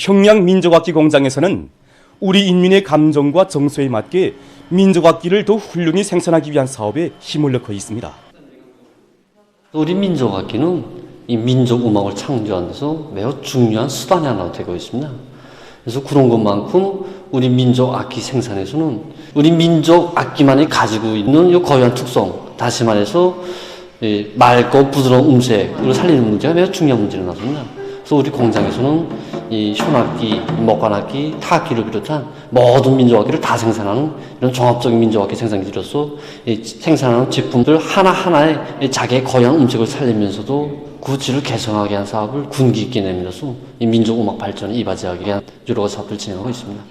평양 민족악기 공장에서는 우리 인민의 감정과 정서에 맞게 민족악기를 더 훌륭히 생산하기 위한 사업에 힘을 넣고 있습니다. 우리 민족 악기는 이 민족 음악을 창조하는 데서 매우 중요한 수단이 하나 되고 있습니다. 그래서 그런 것만큼 우리 민족 악기 생산에서는 우리 민족 악기만이 가지고 있는 이 고유한 특성, 다시 말해서 이 맑고 부드러운 음색을 살리는 문제가 매우 중요한 문제로 나섭니다. 그래서 우리 공장에서는 이 현악기, 목관악기, 타악기를 비롯한 모든 민족악기를 다 생산하는 이런 종합적인 민족악기 생산기로서 이 생산하는 제품들 하나하나에 이 자기의 고유한 음색을 살리면서도 그 질을 개선하게 한 사업을 군기 있게 내밀어서 이 민족 음악 발전에 이바지하기 위한 여러 가지 사업을 진행하고 있습니다.